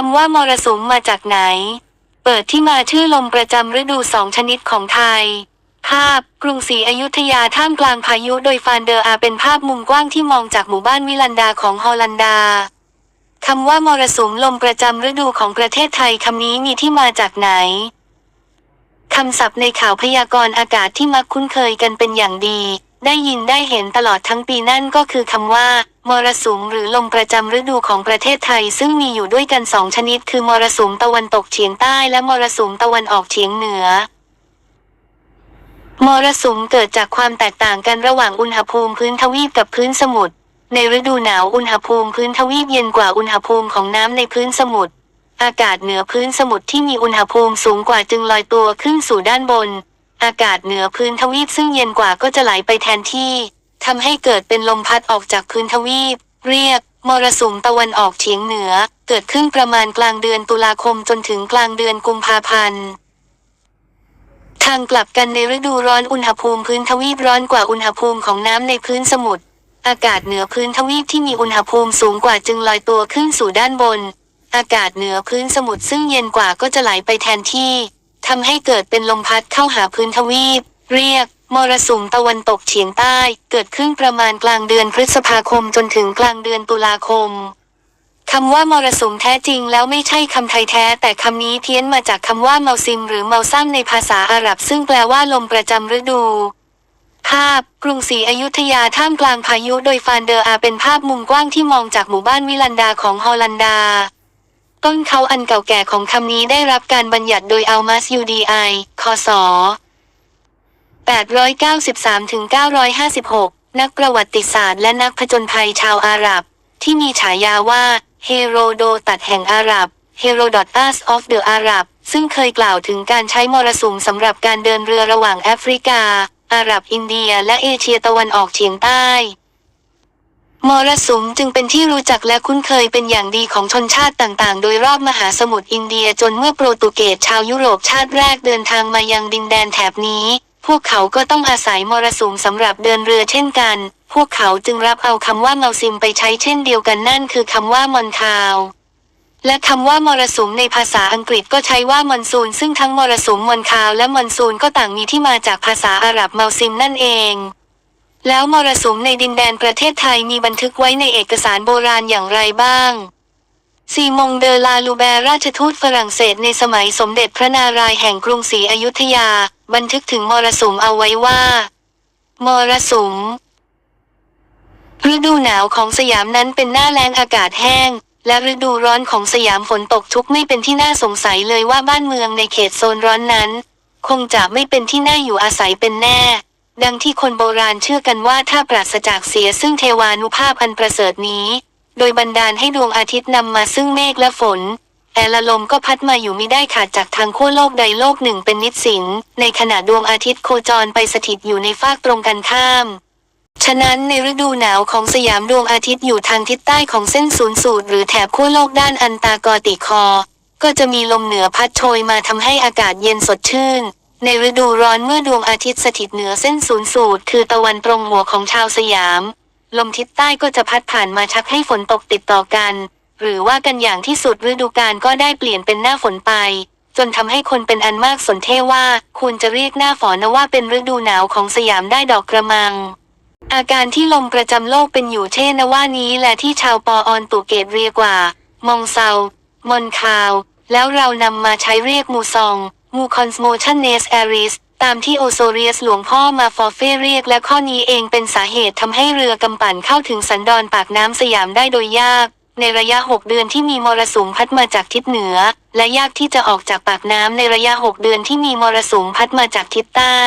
คำว่ามรสุมมาจากไหน เปิดที่มาชื่อลมประจำฤดูสองชนิดของไทย ภาพ กรุงศรีอยุธยาท่ามกลางพายุโดยฟานเดอร์อาเป็นภาพมุมกว้างที่มองจากหมู่บ้านวิลันดาของฮอลันดาคำว่ามรสุมลมประจำฤดูของประเทศไทยคำนี้มีที่มาจากไหนคำศัพท์ในข่าวพยากรณ์อากาศที่มักคุ้นเคยกันเป็นอย่างดี ได้ยินได้เห็นตลอดทั้งปีนั่นก็คือคำว่า มรสุมหรือลมประจำฤดูของประเทศไทยซึ่งมีอยู่ด้วยกันสองชนิด คือมรสุมตะวันตกเฉียงใต้และมรสุมตะวันออกเฉียงเหนือ มรสุมเกิดจากความแตกต่างกันระหว่างอุณหภูมิพื้นทวีปกับพื้นสมุทรในฤดูหนาวอุณหภูมิพื้นทวีปเย็นกว่าอุณหภูมิของน้ำในพื้นสมุทรอากาศเหนือพื้นสมุทรที่มีอุณหภูมิสูงกว่าจึงลอยตัวขึ้นสู่ด้านบน อากาศเหนือพื้นทวีปซึ่งเย็นกว่าก็จะไหลไปแทนที่ ทำให้เกิดเป็นลมพัดออกจากพื้นทวีป เรียก มรสุมตะวันออกเฉียงเหนือ เกิดขึ้นประมาณกลางเดือนตุลาคมจนถึงกลางเดือนกุมภาพันธ์ทางกลับกันในฤดูร้อนอุณหภูมิพื้นทวีปร้อนกว่าอุณหภูมิของน้ำในพื้นสมุทรอากาศเหนือพื้นทวีปที่มีอุณหภูมิสูงกว่าจึงลอยตัวขึ้นสู่ด้านบน อากาศเหนือพื้นสมุทรซึ่งเย็นกว่าก็จะไหลไปแทนที่ทำให้เกิดเป็นลมพัดเข้าหาพื้นทวีป เรียก มรสุมตะวันตกเฉียงใต้ เกิดขึ้นประมาณกลางเดือนพฤษภาคมจนถึงกลางเดือนตุลาคมคำว่ามรสุมแท้จริงแล้วไม่ใช่คำไทยแท้ แต่คำนี้เพี้ยนมาจากคำว่าเมาซิม หรือเมาซัมในภาษาอาหรับ ซึ่งแปลว่าลมประจำฤดู ภาพ กรุงศรีอยุธยาท่ามกลางพายุโดยฟานเดอร์อาเป็นภาพมุมกว้างที่มองจากหมู่บ้านวิลันดาของฮอลันดา ต้นเขาอันเก่าแก่ของคำนี้ได้รับการบัญญัติโดยอัลมัสยูดีไอคศ 893-956 นักประวัติศาสตร์และนักผจญภัยชาวอาหรับ ที่มีฉายาว่าเฮโรโดตัดแห่งอาหรับ Herodotus of the Arab ซึ่งเคยกล่าวถึงการใช้มรสุมสำหรับการเดินเรือระหว่างแอฟริกา อาหรับอินเดีย และเอเชียตะวันออกเฉียงใต้ มรสุมจึงเป็นที่รู้จักและคุ้นเคยเป็นอย่างดีของชนชาติต่างๆ โดยรอบมหาสมุทรอินเดียจนเมื่อโปรตุเกสชาวยุโรปชาติแรกเดินทางมายังดินแดนแถบนี้ พวกเขาก็ต้องอาศัยมรสุมสำหรับเดินเรือเช่นกัน พวกเขาจึงรับเอาคำว่าเมาซิมไปใช้เช่นเดียวกันนั่นคือคำว่ามอนคาวและคำว่ามรสุมในภาษาอังกฤษก็ใช้ว่ามอนซูนซึ่งทั้งมรสุมมอนคาวและมอนซูนก็ต่างมีที่มาจากภาษาอาหรับเมาซิมนั่นเอง แล้วมรสุมในดินแดนประเทศไทยมีบันทึกไว้ในเอกสารโบราณอย่างไรบ้าง ซีมงเดอลาลูแบร์ราชทูตฝรั่งเศสในสมัยสมเด็จพระนารายณ์แห่งกรุงศรีอยุธยา บันทึกถึงมรสุมเอาไว้ว่า มรสุมฤดูหนาวของสยามนั้นเป็นหน้าแล้งอากาศแห้ง และฤดูร้อนของสยามฝนตกชุกไม่เป็นที่น่าสงสัยเลยว่าบ้านเมืองในเขตโซนร้อนนั้น คงจะไม่เป็นที่น่าอยู่อาศัยเป็นแน่ ดังที่คนโบราณเชื่อกันว่าถ้าปราศจากเสียซึ่งเทวานุภาพอันประเสริฐนี้ โดยบันดาลให้ดวงอาทิตย์นำมาซึ่งเมฆและฝนแอละลมก็พัดมาอยู่ไม่ได้ขาดจากทางขั้วโลกใดโลกหนึ่งเป็นนิสิน ในขณะดวงอาทิตย์โคจรไปสถิตอยู่ในฟากตรงกันข้าม ฉะนั้นในฤดูหนาวของสยามดวงอาทิตย์อยู่ทางทิศใต้ของเส้นศูนย์สูตรหรือแถบขั้วโลกด้านอันตากอติคอ ก็จะมีลมเหนือพัดโชยมาทำให้อากาศเย็นสดชื่นในฤดูร้อนเมื่อดวงอาทิตย์สถิตเหนือเส้นศูนย์สูตร คือตะวันตรงหัวของชาวสยาม ลมทิศใต้ก็จะพัดผ่านมาชักให้ฝนตกติดต่อกัน หรือว่ากันอย่างที่สุดฤดูกาลก็ได้เปลี่ยนเป็นหน้าฝนไป จนทำให้คนเป็นอันมากสนเทว่าควรจะเรียกหน้าฝนนว่าเป็นฤดูหนาวของสยามได้ดอกกระมัง อาการที่ลมประจำโลกเป็นอยู่เช่นนว่านี้แหละที่ชาวปอออนตุเกตเรียกว่า มองเซามอนคาว แล้วเรานำมาใช้เรียกมูซอง มูคอนสโมชันเนสแอริส ตามที่โอโซเรียสหลวงพ่อมาฟอเฟเรียกและข้อนี้เองเป็นสาเหตุทำให้เรือกำปั่นเข้าถึงสันดอนปากน้ำสยามได้โดยยาก ในระยะ 6 เดือนที่มีมรสุมพัดมาจากทิศเหนือ และยากที่จะออกจากปากน้ำในระยะ 6 เดือนที่มีมรสุมพัดมาจากทิศใต้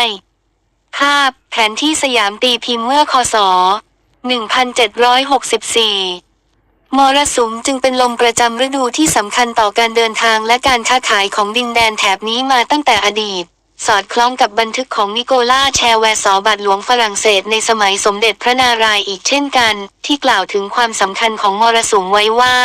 ภาพ แผนที่สยามตีพิมพ์เมื่อคศ 1764มรสุมจึงเป็นลมประจำฤดูที่สำคัญต่อการเดินทางและการค้าขายของดินแดนแถบนี้มาตั้งแต่อดีต สอดคล้องกับบันทึกของนิโคล่าแชร์แวร์สอบัตหลวงฝรั่งเศสในสมัยสมเด็จพระนารายณ์อีกเช่นกัน ที่กล่าวถึงความสำคัญของมรสุมไว้ว่า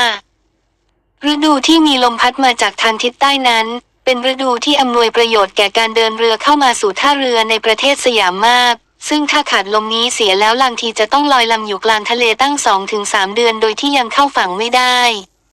ฤดูที่มีลมพัดมาจากทางทิศใต้นั้น เป็นฤดูที่อำนวยประโยชน์แก่การเดินเรือเข้ามาสู่ท่าเรือในประเทศสยามมาก ซึ่งถ้าขาดลมนี้เสียแล้วลางทีจะต้องลอยลำอยู่กลางทะเลตั้งสองถึงสามเดือนโดยที่ยังเข้าฝั่งไม่ได้